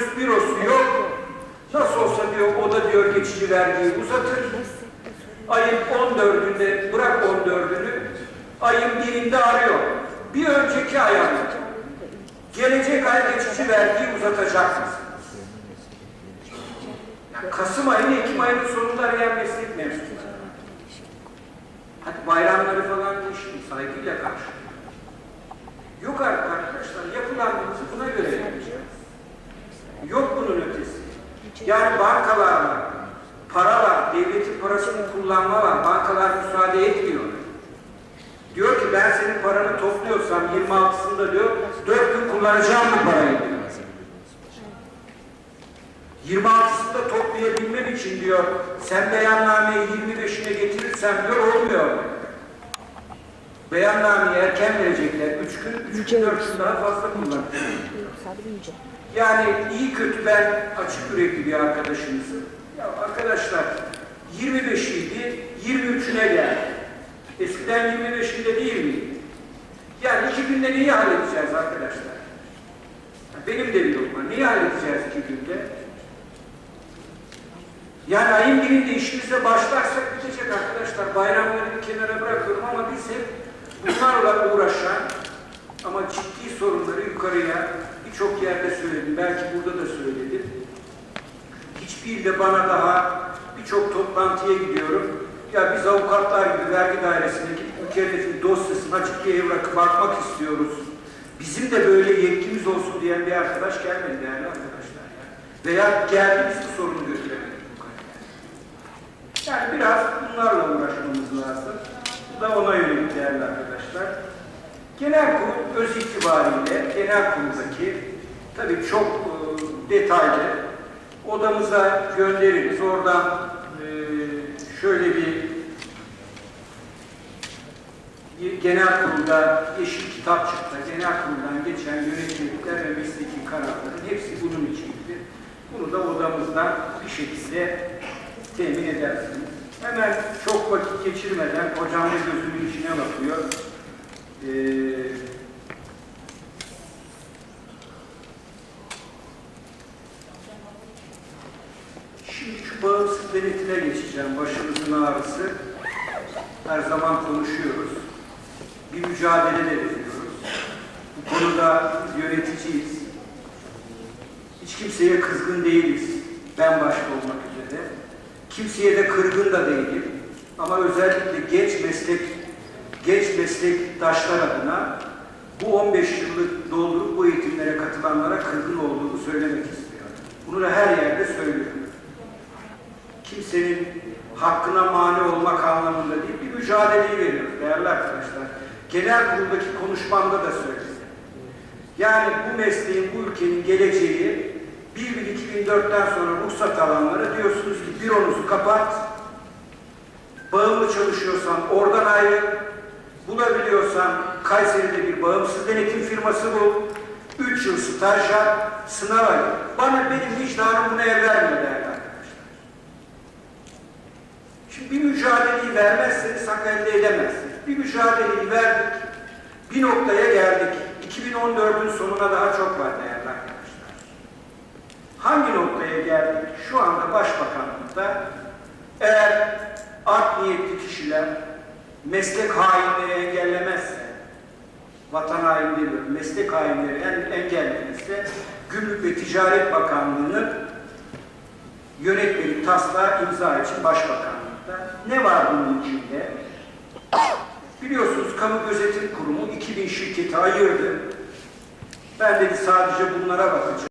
dürüst bürosu yok. Nasıl olsa diyor o da diyor geçici vergiyi uzatır. Ayın 14'ünde bırak 14'ünü ayın birinde arıyor. Bir önceki ay. Gelecek ay geçici vergiyi uzatacak mısınız? Ya Kasım ayının Ekim ayının sonunda arayan meslek mensupları. Hadi bayramları falan geçtim saygıyla karşı. Yok arkadaşlar yapılanlarımızı buna göre yapacağız. Yok bunun ötesi. Yani bankalarla, paralar, devletin parasını kullanma var. Bankalar müsaade etmiyor. Diyor ki ben senin paranı topluyorsam 26'sında diyor 4 gün kullanacağım bu parayı diyor. 26'sında toplayabilmem için diyor sen beyannameyi 25'ine getirirsen diyor olmuyor. Beyannameyi erken verecekler. 3 gün, 3 gün, 4 gün daha fazla kullanacak. Yani iyi kötü ben açık yürekli bir arkadaşınızım. Ya arkadaşlar 25 idi, 23'üne geldi. Eskiden 25'inde değil miydi? Yani iki günde neyi halledeceğiz arkadaşlar? Benim de bir lokma. Neyi halledeceğiz iki günde? Yani ayın birinde işimize başlarsak bitecek arkadaşlar. Bayramları bir kenara bırakıyorum ama biz hep bunlarla uğraşan ama ciddi sorunları yukarıya birçok yerde söyledim. Belki burada da söyledim. Hiçbir de bana daha birçok toplantıya gidiyorum. Ya biz avukatlar gibi vergi dairesine gidip mükellefin dosyasını açıp bir evrakı bakmak istiyoruz. Bizim de böyle yetkimiz olsun diyen bir arkadaş gelmedi değerli arkadaşlar. Ya. Veya geldi biz bu sorunu götüremedik yukarıya. Yani biraz bunlarla uğraşmamız lazım. Da ona yönelik değerli arkadaşlar. Genel kurul öz itibariyle genel kuruldaki tabii çok e, detaylı odamıza göndeririz. Oradan e, şöyle bir genel kurulda yeşil kitapçıkta genel kuruldan geçen yönetmelikler ve mesleki kararların hepsi bunun içindir. Bunu da odamızdan bir şekilde temin edersiniz. Hemen çok vakit geçirmeden hocam da gözümün içine bakıyor. Ee, Şimdi şu bağımsız denetime geçeceğim. Başımızın ağrısı. Her zaman konuşuyoruz. Bir mücadele de veriyoruz. Bu konuda yöneticiyiz. Hiç kimseye kızgın değiliz. Ben başta olmak üzere. Kimseye de kırgın da değilim. Ama özellikle genç meslek genç meslektaşlar adına bu 15 yıllık doldurup bu eğitimlere katılanlara kırgın olduğumu söylemek istiyorum. Bunu da her yerde söylüyorum. Kimsenin hakkına mani olmak anlamında değil, bir mücadeleyi veriyoruz değerli arkadaşlar. Genel kuruldaki konuşmamda da söyledim. Yani bu mesleğin, bu ülkenin geleceği 1-1-2004'ten sonra ruhsat alanlara diyorsunuz ki büronuzu kapat, bağımlı çalışıyorsan oradan ayrı, bulabiliyorsan Kayseri'de bir bağımsız denetim firması bul, 3 yıl staj yap, sınav ay. Bana benim vicdanım buna el vermiyor değerli arkadaşlar. Şimdi bir mücadeleyi vermezseniz hak elde edemezsiniz. Bir mücadeleyi verdik, bir noktaya geldik. 2014'ün sonuna daha çok var değerli. Hangi noktaya geldik? Şu anda Başbakanlıkta eğer art niyetli kişiler meslek hainleri engellemezse, vatan demiyorum, meslek hainleri en, engellemezse Gümrük ve Ticaret Bakanlığı'nın yönetmelik taslağı imza için Başbakanlıkta. Ne var bunun içinde? Biliyorsunuz Kamu Gözetim Kurumu 2000 şirketi ayırdı. Ben dedi sadece bunlara bakacağım.